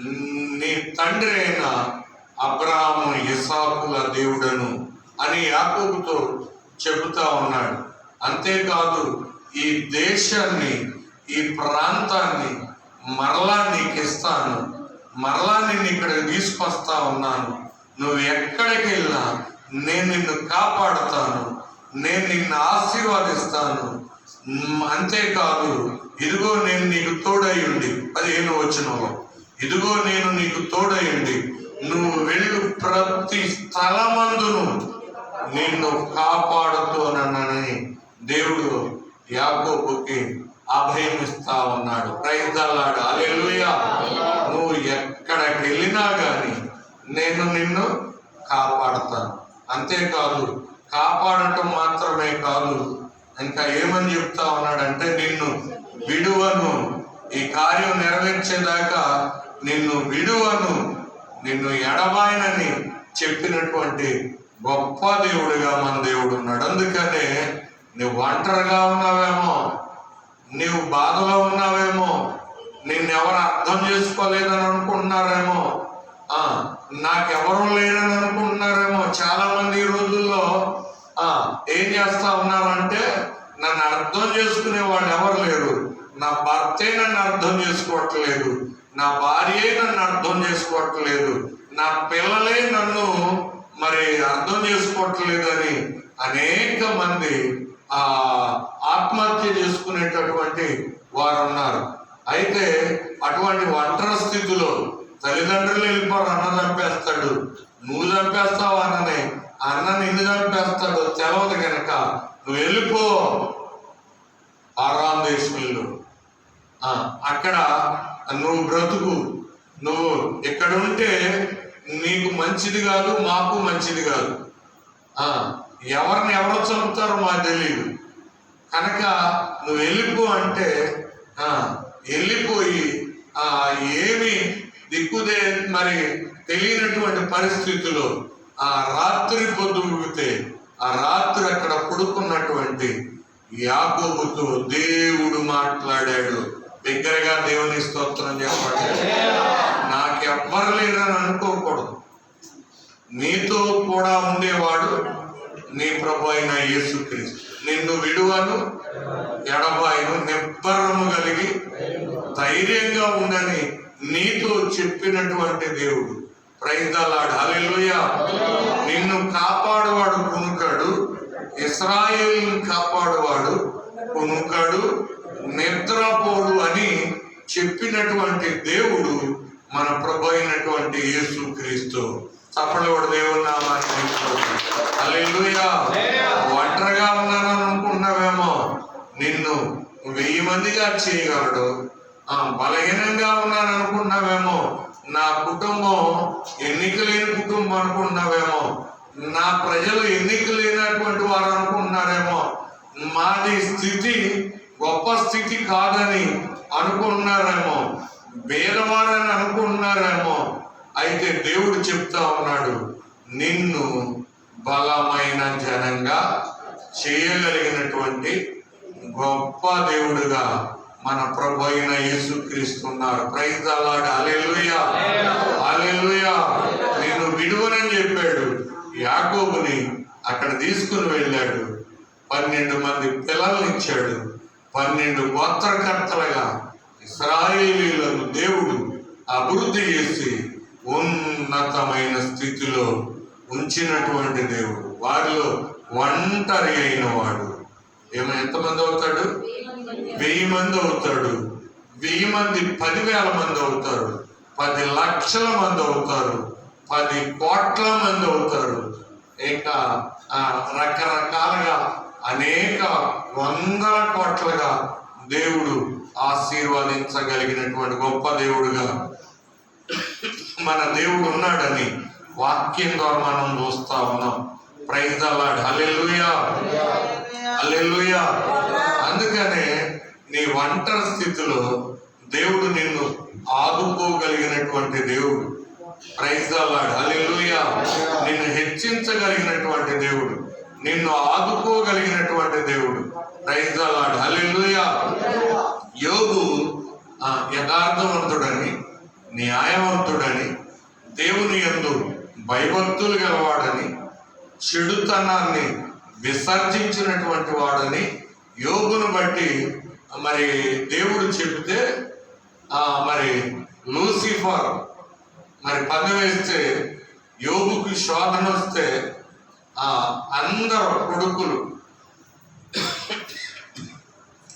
నీ తండ్రి అయిన అబ్రాహము ఇసాకుల దేవుడను అని యాకోబుతో చెబుతా ఉన్నాడు. అంతేకాదు ఈ దేశాన్ని ఈ ప్రాంతాన్ని మరలా నీకు ఇస్తాను మరలా నిన్ను ఇక్కడ తీసుకొస్తా ఉన్నాను. నువ్వు ఎక్కడికి వెళ్ళినా నేను నిన్ను కాపాడుతాను. నేను నిన్ను ఆశీర్వాదిస్తాను. అంతేకాదు ఇదిగో నేను నీకు తోడై ఉండి. పదిహేను వచనంలో. ఇదిగో నేను నీకు తోడయండి నువ్వు వెళ్ళు ప్రతి స్థలమందును నిన్ను కాపాడుతోనని దేవుడు యాకోబుకి అభయమిస్తా ఉన్నాడు. ప్రైదల్లాడు అలెలుయా నువ్వు ఎక్కడికి వెళ్ళినా గాని నేను నిన్ను కాపాడతాను. అంతేకాదు కాపాడటం మాత్రమే కాదు ఇంకా ఏమని చెప్తా ఉన్నాడంటే నిన్ను విడువను. ఈ కార్యం నెరవేర్చేదాకా నిన్ను విడువను నిన్ను ఎడబాయనని చెప్పినటువంటి గొప్ప దేవుడిగా మన దేవుడు ఉన్నాడు. అందుకనే నువ్వు ఒంటరిగా ఉన్నావేమో నీవు బాధలో ఉన్నావేమో నిన్నెవరు అర్థం చేసుకోలేదని అనుకుంటున్నారేమో ఆ నాకెవరు లేరని అనుకుంటున్నారేమో చాలా మంది ఈ రోజుల్లో ఆ ఏం చేస్తా ఉన్నారంటే నన్ను అర్థం చేసుకునే వాళ్ళు ఎవరు లేరు. నా భర్తే నన్ను అర్థం చేసుకోవట్లేదు. నా భార్యే నన్ను అర్థం చేసుకోవట్లేదు. నా పిల్లలే నన్ను మరి అర్థం చేసుకోవట్లేదు అని అనేక మంది ఆ ఆత్మహత్య చేసుకునేటటువంటి వారు ఉన్నారు అయితే అటువంటి ఒంటరి స్థితిలో తల్లిదండ్రులు వెళ్ళిపోరు అన్న చంపేస్తాడు. నువ్వు చంపేస్తావు అన్నని? అన్న నిన్ను చంపేస్తాడు తెలవదు కనుక నువ్వు వెళ్ళిపో. ఆరాం దేశంలో అక్కడ నువ్వు బ్రతుకు. నువ్వు ఎక్కడ ఉంటే నీకు మంచిది కాదు మాకు మంచిది కాదు. ఎవరిని ఎవరు చంపుతారో మాకు తెలియదు కనుక నువ్వు వెళ్ళిపో అంటే వెళ్ళిపోయి ఏమి దిక్కుదే మరి తెలియనటువంటి పరిస్థితిలో ఆ రాత్రి పొద్దుగితే ఆ రాత్రి అక్కడ పడుకున్నటువంటి యాకోబుతో దేవుడు మాట్లాడాడు. దగ్గరగా దేవుని స్తోత్రం చెప్పండి. నాకెవ్వరు లేరని అనుకోకూడదు. నీతో కూడా ఉండేవాడు నీ ప్రభు అయిన యేసుక్రీస్తు. నిన్ను విడువను ఎడబాయిను నిబ్బరము కలిగి ధైర్యంగా ఉండని నీతో చెప్పినటువంటి దేవుడు. ప్రైదలాడు హల్లెలూయా నిన్ను కాపాడువాడు కునుకాడు ఇస్రాయేల్ కాపాడువాడు కునుకాడు నిద్రపోడు అని చెప్పినటువంటి దేవుడు మన ప్రభు అయినటువంటి యేసు క్రీస్తు. చప్పడవాడు దేవుడు నామాన్ని ఒంటరిగా ఉన్నానని అనుకుంటున్నావేమో? నిన్ను వెయ్యి మందిగా చేయగలడు. ఆ బలహీనంగా ఉన్నాను అనుకుంటున్నావేమో? నా కుటుంబం ఎన్నిక లేని కుటుంబం అనుకుంటున్నావేమో? నా ప్రజలు ఎన్నిక లేనటువంటి వారు అనుకుంటున్నారేమో? మాది స్థితి గొప్ప స్థితి కాదని అనుకుంటున్నారేమో పేదవారని అనుకుంటున్నారేమో అయితే దేవుడు చెప్తా ఉన్నాడు నిన్ను బలమైన జనంగా చేయగలిగినటువంటి గొప్ప దేవుడుగా మన ప్రభు అయిన యేసుక్రీస్తున్నారు ప్రైజ్ అలాడు అలెలుయా అలెలుయా నేను విడువనని చెప్పాడు. యాకోబుని అక్కడ తీసుకుని వెళ్ళాడు. పన్నెండు మంది పిల్లల్ని ఇచ్చాడు. పన్నెండు గోత్రకర్తలుగా ఇస్రాయేలీలను దేవుడు అభివృద్ధి చేసి ఉన్నతమైన స్థితిలో ఉంచినటువంటి దేవుడు. వారిలో ఒంటరి అయిన వాడు. ఏమో ఎంతమంది అవుతాడు? వెయ్యి మంది అవుతాడు. వెయ్యి మంది పదివేల మంది అవుతారు. పది లక్షల మంది అవుతారు. పది కోట్ల మంది అవుతారు. ఇంకా ఆ, రకరకాలుగా అనేక వందల కోట్లుగా దేవుడు ఆశీర్వదించగలిగినటువంటి గొప్ప దేవుడుగా మన దేవుడు ఉన్నాడని వాక్యం ద్వారా మనం చూస్తా ఉన్నాం. ప్రైజ్ అలాడ్ అల్లెలుయా హల్లెలూయా అందుకనే నీ ఒంటరి స్థితిలో దేవుడు నిన్ను ఆదుకోగలిగినటువంటి దేవుడు. ప్రైజ్ అలాడ్ అల్లెలుయా నిన్ను హెచ్చించగలిగినటువంటి దేవుడు. నిన్ను ఆదుకోగలిగినటువంటి దేవుడు. ప్రైజ్ హల్లెలూయా యోగు యథార్థవంతుడని న్యాయవంతుడని దేవుని ఎందు భయభక్తులు గలవాడని చెడుతనాన్ని విసర్జించినటువంటి వాడని యోగును బట్టి మరి దేవుడు చెబితే మరి లూసిఫర్ మరి పన్ను వేస్తే యోగుకి శోధన వస్తే అందరు కొడుకులు.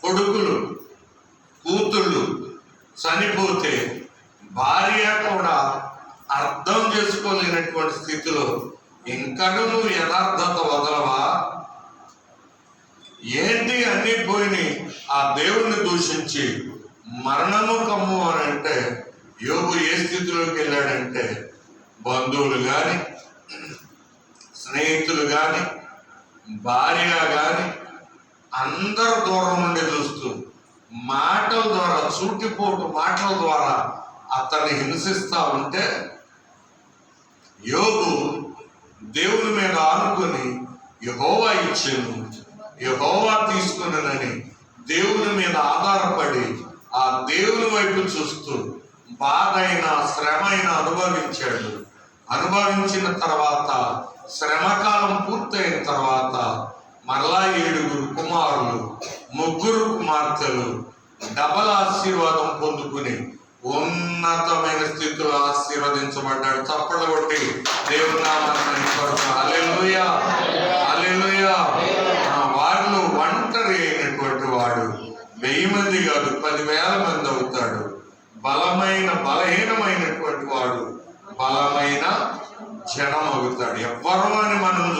కొడుకులు కూతుళ్ళు చనిపోతే భార్య కూడా అర్థం చేసుకోలేనటువంటి స్థితిలో ఇంకను నువ్వు యథార్థత వదలవా? ఏంటి అన్ని పోయినాయి? ఆ దేవుణ్ణి దూషించి మరణము కమ్ము అని అంటే యోగు ఏ స్థితిలోకి వెళ్ళాడంటే బంధువులు కానీ స్నేహితులు కానీ భార్య కానీ అందరు దూరం నుండి చూస్తూ మాటల ద్వారా చూటిపోటు మాటల ద్వారా అతన్ని హింసిస్తా ఉంటే యోగు దేవుని మీద ఆనుకొని యహోవా ఇచ్చాను యహోవా తీసుకున్నానని దేవుని మీద ఆధారపడి ఆ దేవుని వైపు చూస్తూ బాధ అయినా శ్రమ అయినా అనుభవించాడు. అనుభవించిన తర్వాత శ్రమకాలం పూర్తయిన తర్వాత మరలా ఏడుగురు కుమారులు ముగ్గురు కుమార్తెలు డబల్ ఆశీర్వాదం పొందుకుని ఉన్నతమైన స్థితిలో ఆశీర్వదించబడ్డాడు చప్పట్లు కొట్టి దేవుని నామాన్ని అలెలుయా అలెలుయా వారిలో ఒంటరి అయినటువంటి వాడు వెయ్యి మంది కాదు పదివేల మంది అవుతాడు. బలమైన బలహీనమైనటువంటి వాడు బలమైన జడమవుతాడు అవుతాడు ఎవ్వరు అని మనం